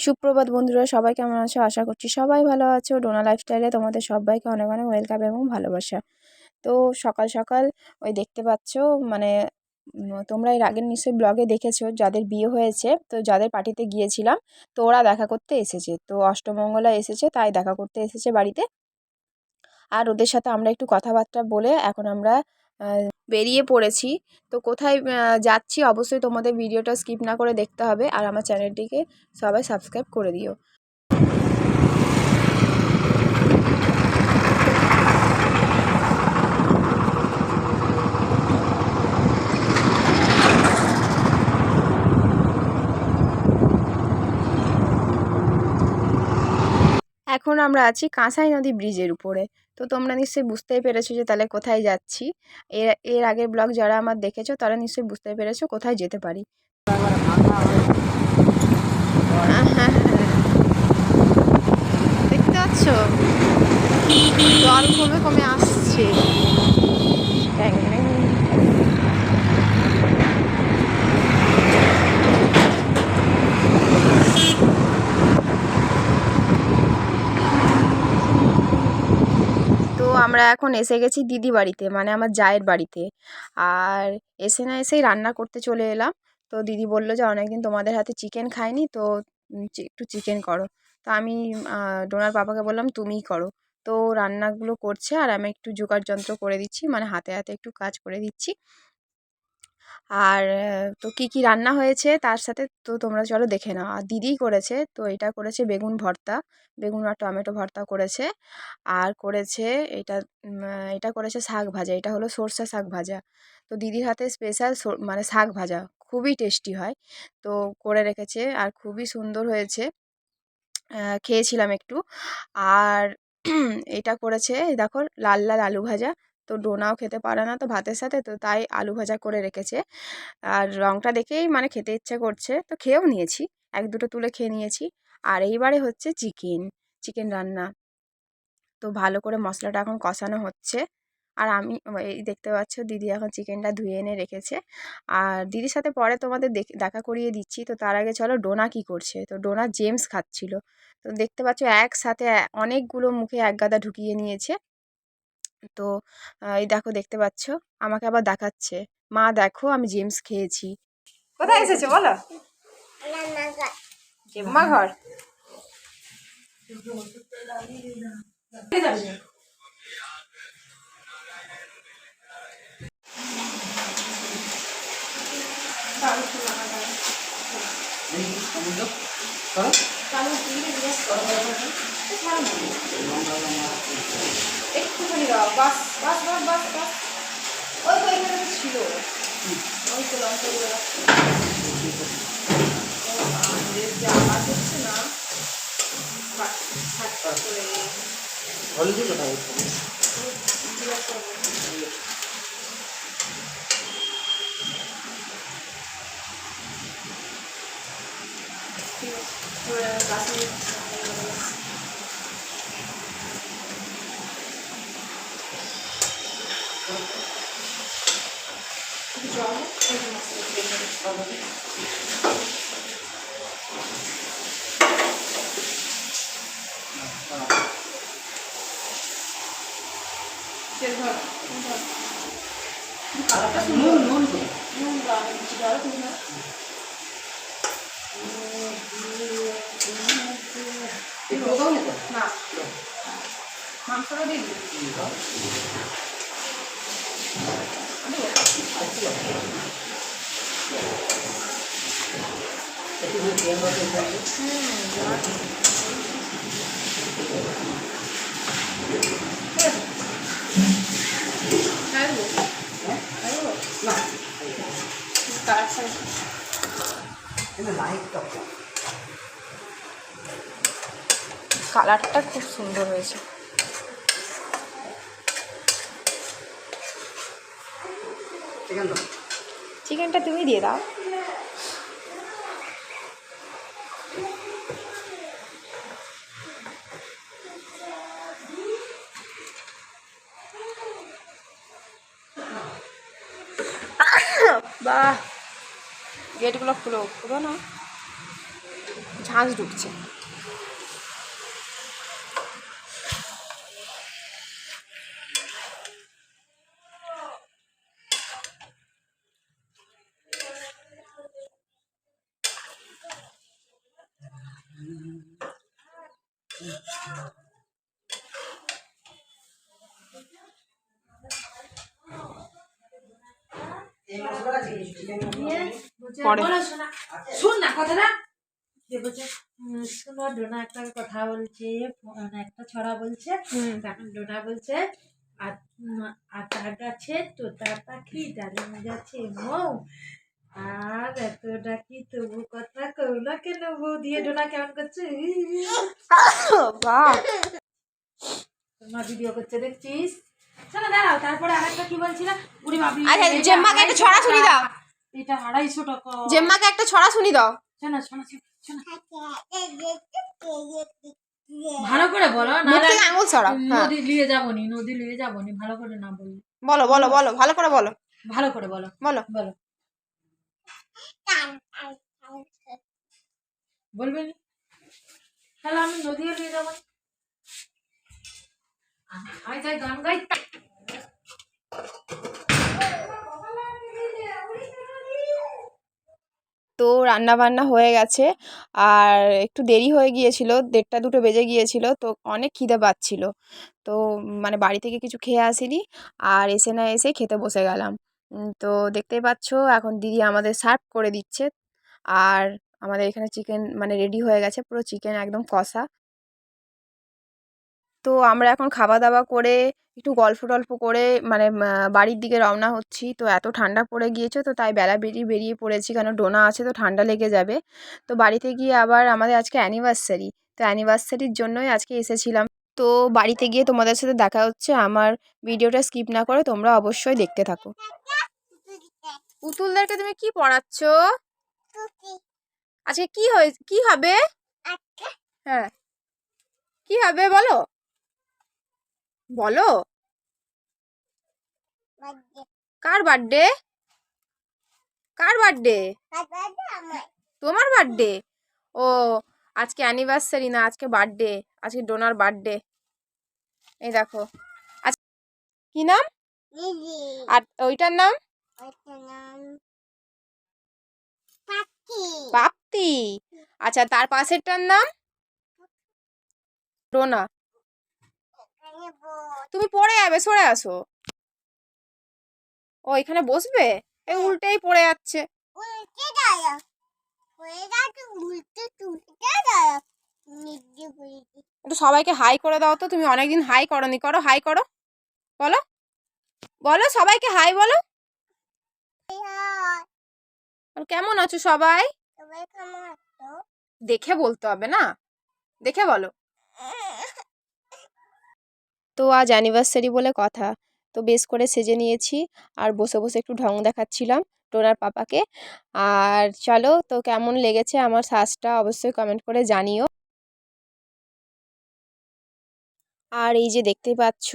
সুপ্রভাত বন্ধুরা, সবাই কেমন আছো? আশা করছি সবাই ভালো আছো। ডোনা লাইফস্টাইলে তোমাদের সবাইকে অনেক অনেক ওয়েলকাম এবং ভালোবাসা। তো সকাল সকাল ওই দেখতে পাচ্ছ মানে তোমরা এর আগের নিশ্চয়ই ব্লগে দেখেছ, যাদের বিয়ে হয়েছে, তো যাদের পার্টিতে গিয়েছিলাম, তো ওরা দেখা করতে এসেছে। তো অষ্টমঙ্গলা এসেছে, তাই দেখা করতে এসেছে বাড়িতে। আর ওদের সাথে আমরা একটু কথাবার্তা বলে এখন আমরা বেরিয়ে পড়েছি। তো কোথায় যাচ্ছি অবশ্যই তোমাদের ভিডিওটা স্কিপ না করে দেখতে হবে আর আমার চ্যানেলটিকে সবাই সাবস্ক্রাইব করে দিও। এখন আমরা আছি কাঁসাই নদী ব্রিজের উপরে। তো তোমরা নিশ্চয়ই বুঝতেই পেরেছ যে তাহলে কোথায় যাচ্ছি। এর এর আগের ব্লগ যারা আমার দেখেছ তারা নিশ্চয়ই বুঝতে পেরেছ কোথায় যেতে পারি। দেখতে পাচ্ছ? জল কমে কমে আসছে। আমরা এখন এসে গেছি দিদি বাড়িতে মানে আমার জায়ের বাড়িতে। আর এসে না এসেই রান্না করতে চলে এলাম। তো দিদি বলল যে, অনেকদিন তোমাদের হাতে চিকেন খায়নি তো একটু চিকেন করো। তো আমি ডোনার পাপাকে বললাম, তুমিই করো। তো রান্নাগুলো করছে, আর আমি একটু জোগাড় যন্ত্র করে দিচ্ছি মানে হাতে হাতে একটু কাজ করে দিচ্ছি। আর তো কি কি রান্না হয়েছে তার সাথে তো তোমরা চলো দেখে নাও। আর দিদিই করেছে, তো এটা করেছে বেগুন ভর্তা। বেগুন আর টমেটো ভর্তা করেছে। আর করেছে এটা এটা করেছে শাক ভাজা। এটা হলো সর্ষে শাক ভাজা। তো দিদির হাতে স্পেশাল মানে শাক ভাজা। খুবই টেস্টি হয়। তো করে রেখেছে আর খুবই সুন্দর হয়েছে। খেয়েছিলাম একটু। আর, এটা করেছে দেখো, লাল লাল আলু ভাজা। তো ডোনাও খেতে পারে না তো ভাতের সাথে তো তাই আলু ভাজা করে রেখেছে। আর রঙটা দেখেই মানে খেতে ইচ্ছে করছে তো খেয়েও নিয়েছি, এক দুটো তুলে খেয়ে নিয়েছি। আর এইবারে হচ্ছে চিকেন চিকেন রান্না। তো ভালো করে মশলাটা এখন কষানো হচ্ছে। আর আমি এই দেখতে পাচ্ছ দিদি এখন চিকেনটা ধুয়ে এনে রেখেছে। আর দিদির সাথে পরে তোমাদের দেখ- দেখা করিয়ে দিচ্ছি। তো তার আগে চলো ডোনা কি করছে? তো ডোনা জেমস খাচ্ছিল। তো দেখতে পাচ্ছ একসাথে অনেকগুলো মুখে এক গাদা ঢুকিয়ে নিয়েছে। তো এই দেখো দেখতে পাচ্ছ? আমাকে আবার দেখাচ্ছে। মা দেখো আমি জেমস খেয়েছি। কোথায় এসেছ বলো? মা ঘর। বাস বাস বাস বাস বাস। ওই তো এখানে ছিল। ওই তো ও, আমাদের যে আওয়াজ হচ্ছে না হলদি কোথায়। ঠিক আছে, এবার বাসে নিচ্ছি। জল এই যে মশলা দিয়ে দিচ্ছি। তেল ধর, তেল ধর। কালারটা সুন্দর। নুন নুন। নুন দাও, একটু দাও, তুমি না। না। মাংসটা দিয়ে দিবি। একটু যদি তেল দাও তো একটু। খাইবো? হ্যাঁ? খাইবো? না, কালার ছাড়া। কিন্তু লাইটটা কম। কালারটা খুব সুন্দর হয়েছে। চিকেনটা তুমি দিয়ে দাও। বাহ গেটগুলো খুলো খুলো না ঝাঁঝ ঢুকছে। এই পরে। শোনা না কথাটা। শোনো ডোনা একটা কথা বলছে একটা ছড়া বলছে তখন ডোনা বলছে আতা গাছে তোতা পাখি ডালিম গাছে মৌ। আর এত ডাকি তবু কথা কইলা কেন বউ? দিয়ে ডোনা কেমন করছে? মা ভিডিও করছে দেখছিস? শোনো দাঁড়াও তারপরে আরেকটা কি বলছিলাম বুড়ি বাবি আচ্ছা, জেম্মাকে একটা ছড়া শুনিয়ে দাও। এটা আড়াইশো টাকা। জেম্মাকে একটা ছড়া শুনি দাও। শোনো শোনো শোনো ভালো করে বলো না আঙুল ছড়াও হ্যাঁ। নদী নিয়ে যাবনি নদী নিয়ে যাবনি ভালো করে না বলি বলো বলো বলো ভালো করে বলো। ভালো করে বলো বলো। বলো। বলবে নি? তাহলে আমি নদীও নিয়ে যাব। আমি যাই গান গাই। তো রান্না বান্না হয়ে গেছে। আর একটু দেরি হয়ে গিয়েছিল, দেড়টা দুটো বেজে গিয়েছিল, তো অনেক খিদে পাচ্ছিল। তো মানে বাড়ি থেকে কিছু খেয়ে আসিনি, আর এসে না এসে খেতে বসে গেলাম। তো দেখতেই পাচ্ছ, এখন দিদি আমাদের সার্ভ করে দিচ্ছে। আর আমাদের এখানে চিকেন মানে রেডি হয়ে গেছে, পুরো চিকেন একদম কষা। তো আমরা এখন খাওয়া দাওয়া করে একটু গল্প টল্প করে মানে বাড়ির দিকে রওনা হচ্ছি। তো এত ঠান্ডা পড়ে গিয়েছে, তো তাই বেলা বেরিয়ে বেরিয়ে পড়েছি। কেন ডোনা আছে তো ঠান্ডা লেগে যাবে। তো বাড়িতে গিয়ে আবার আমাদের আজকে অ্যানিভার্সারি তো অ্যানিভার্সারির জন্যই আজকে এসেছিলাম। তো বাড়িতে গিয়ে তোমাদের সাথে দেখা হচ্ছে। আমার ভিডিওটা স্কিপ না করে তোমরা অবশ্যই দেখতে থাকো। পুতুলদেরকে তুমি কি পড়াচ্ছ? আজকে কি হয়ে, কি হবে? হ্যাঁ। কি হবে বলো? বলো। কার বার্থডে কার বার্থডে তোমার বার্থডে ও আজকে অ্যানিভার্সারি না আজকে বার্থডে আজকে ডোনার বার্থডে এই দেখো। কি নাম? আর ওইটার নাম? প্রাপ্তি আচ্ছা তার পাশেরটার নাম? ডোনা তুমি পড়ে যাবে সরে আসো। ও এখানে বসবে? এই উল্টেই পড়ে যাচ্ছে। একটু সবাইকে হাই করে দাও তো তুমি অনেকদিন হাই করনি। করো হাই করো। বলো। বলো সবাইকে হাই বলো। কেমন আছো সবাই? দেখে বলতে হবে না? দেখে বলো। তো আজ অ্যানিভার্সারি বলে কথা। তো বেশ করে সেজে নিয়েছি। আর বসে বসে একটু ঢং দেখাচ্ছিলাম টোনার পাপাকে। আর চলো, তো কেমন লেগেছে আমার শ্বাসটা অবশ্যই কমেন্ট করে জানিও। আর এই যে দেখতে পাচ্ছ,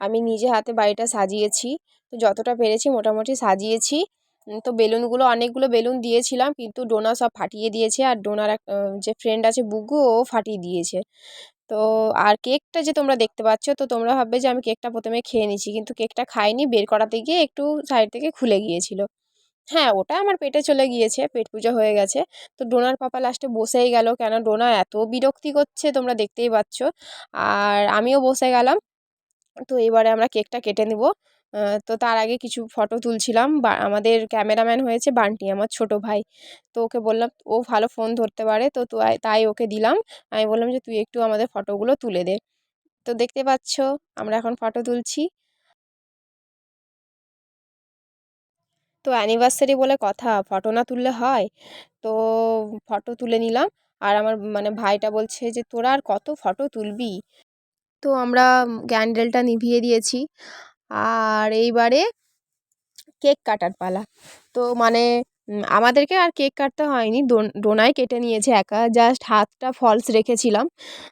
আমি নিজে হাতে বাড়িটা সাজিয়েছি। তো যতটা পেরেছি মোটামুটি সাজিয়েছি। তো বেলুনগুলো, অনেকগুলো বেলুন দিয়েছিলাম, কিন্তু ডোনা সব ফাটিয়ে দিয়েছে। আর ডোনার যে ফ্রেন্ড আছে বুগু ও ফাটিয়ে দিয়েছে। তো আর কেকটা যে তোমরা দেখতে পাচ্ছ, তো তোমরা ভাববে যে আমি কেকটা প্রথমে খেয়ে নিচ্ছি কিন্তু কেকটা খাইনি, বের করাতে গিয়ে একটু সাইড থেকে খুলে গিয়েছিল। হ্যাঁ ওটা আমার পেটে চলে গিয়েছে, পেট পুজো হয়ে গেছে। তো ডোনার পাপা লাস্টে বসেই গেল। কেন ডোনা এত বিরক্তি করছে তোমরা দেখতেই পাচ্ছ। আর আমিও বসে গেলাম। তো এবারে আমরা কেকটা কেটে নিব। তো তার আগে কিছু ফটো তুলছিলাম। বা, আমাদের ক্যামেরাম্যান হয়েছে বান্টি, আমার ছোট ভাই। তো ওকে বললাম, ও ভালো ফোন ধরতে পারে। তো তাই- ওকে দিলাম। আমি বললাম যে, তুই একটু আমাদের ফটোগুলো তুলে দে। তো দেখতে পাচ্ছ, আমরা এখন ফটো তুলছি। তো অ্যানিভার্সারি বলে কথা, ফটো না তুললে হয়। তো ফটো তুলে নিলাম। আর আমার মানে ভাইটা বলছে যে, তোরা আর কত ফটো তুলবি? তো আমরা ক্যান্ডেলটা নিভিয়ে দিয়েছি। আর এইবারে কেক কাটার পালা। তো মানে আমাদেরকে আর কেক কাটতে হয়নি। ডোন- ডোনাই কেটে নিয়েছে একা। জাস্ট হাতটা ফলস রেখেছিলাম।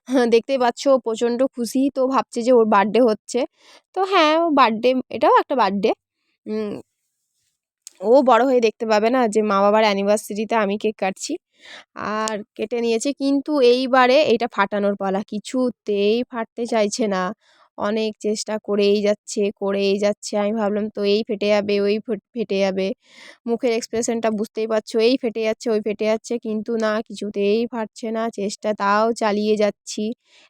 দেখতেই পাচ্ছ প্রচণ্ড খুশি। তো ভাবছে যে ওর বার্থডে হচ্ছে। তো হ্যাঁ ও বার্থডে, এটাও একটা বার্থডে। ও বড় হয়ে দেখতে পাবে না যে মা বাবার অ্যানিভার্সারিতে আমি কেক কাটছি। আর কেটে নিয়েছে। কিন্তু এইবারে এটা ফাটানোর পালা। কিছুতেই ফাটতে চাইছে না। অনেক চেষ্টা করেই যাচ্ছে করেই যাচ্ছে। আমি ভাবলাম, তো এই ফেটে যাবে, ওই ফেট- যাবে। মুখের এক্সপ্রেশনটা বুঝতেই পারছ, এই ফেটে যাচ্ছে, ওই ফেটে যাচ্ছে। কিন্তু না, কিছুতেই ফাটছে না। চেষ্টা তাও চালিয়ে যাচ্ছি।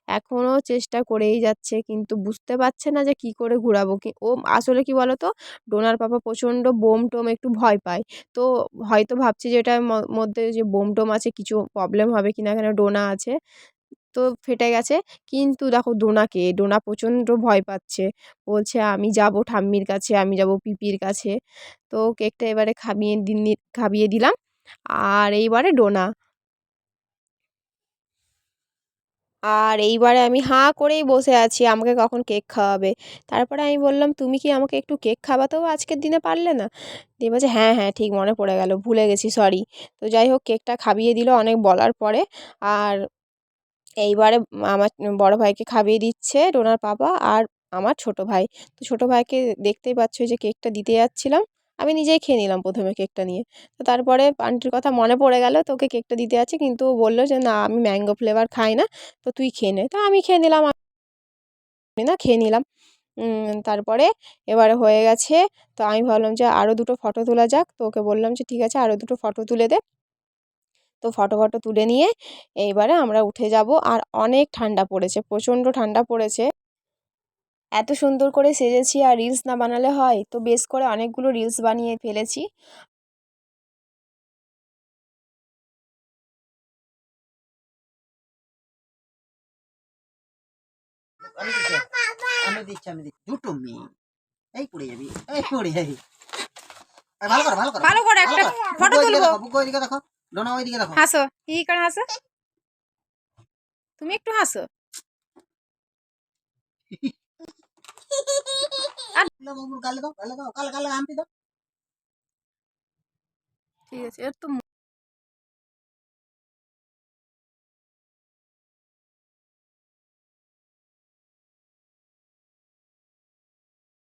এখনও চেষ্টা করেই যাচ্ছে, কিন্তু বুঝতে পারছে না যে কী করে ঘোরাবো। কি, ও আসলে কি বলো তো ডোনার পাপা প্রচণ্ড বোম টোম একটু ভয় পায়। তো হয়তো ভাবছি যে এটার মধ্যে যে বোম টোম আছে, কিছু প্রবলেম হবে কি না এখানে ডোনা আছে। তো ফেটে গেছে। কিন্তু দেখো ডোনাকে ডোনা প্রচণ্ড ভয় পাচ্ছে। বলছে, আমি যাব ঠাম্মির কাছে, আমি যাব পিপির কাছে। তো কেকটা এবারে খাবিয়ে দিন, খাবিয়ে দিলাম। আর এইবারে ডোনা। আর এইবারে আমি হাঁ করেই বসে আছি, আমাকে কখন কেক খাওয়াবে? তারপরে আমি বললাম, তুমি কি আমাকে একটু কেক খাওয়াতেও আজকের দিনে পারলে না? দিয়ে বলছে হ্যাঁ হ্যাঁ ঠিক মনে পড়ে গেল, ভুলে গেছি, সরি। তো যাই হোক, কেকটা খাবিয়ে দিল অনেক বলার পরে। আর এইবারে আমার বড় ভাইকে খাইয়ে দিচ্ছে ডোনার পাপা আর আমার ছোট ভাই। তো ছোট ভাইকে দেখতেই পাচ্ছ যে কেকটা দিতে যাচ্ছিলাম, আমি নিজেই খেয়ে নিলাম প্রথমে কেকটা নিয়ে। তো তারপরে আন্টির কথা মনে পড়ে গেল তোকে কেকটা দিতে যাচ্ছি কিন্তু বলল যে, না, আমি ম্যাঙ্গো ফ্লেভার খাই না, তো তুই খেয়ে নে। তো আমি খেয়ে নিলাম, আমি না খেয়ে নিলাম। তারপরে এবারে হয়ে গেছে, তো আমি ভাবলাম যে আরও দুটো ফটো তোলা যাক। তো ওকে বললাম যে, ঠিক আছে আরও দুটো ফটো তুলে দে। তো ফটো ফটো তুলে নিয়ে এইবারে আমরা উঠে যাব। আর অনেক ঠান্ডা পড়েছে প্রচণ্ড ঠান্ডা পড়েছে। এত সুন্দর করে সেজেছি আর রিলস না বানালে হয়। তো বেশ করে অনেকগুলো রিলস বানিয়ে ফেলেছি। আমি দিচ্ছি আমি দিচ্ছি দুটো মেয়ে। এই পড়ে যাবি এই পড়ে যাবি। ভালো করো ভালো করো। ভালো করে একটা photo তুলবো। দেখো। ডোনা ওইদিকে দেখো। হাসো। কি করে হাসো? তুমি একটু হাসো। গালে দাও গালে দাও কাল গালে আনতে দাও। ঠিক আছে এর তো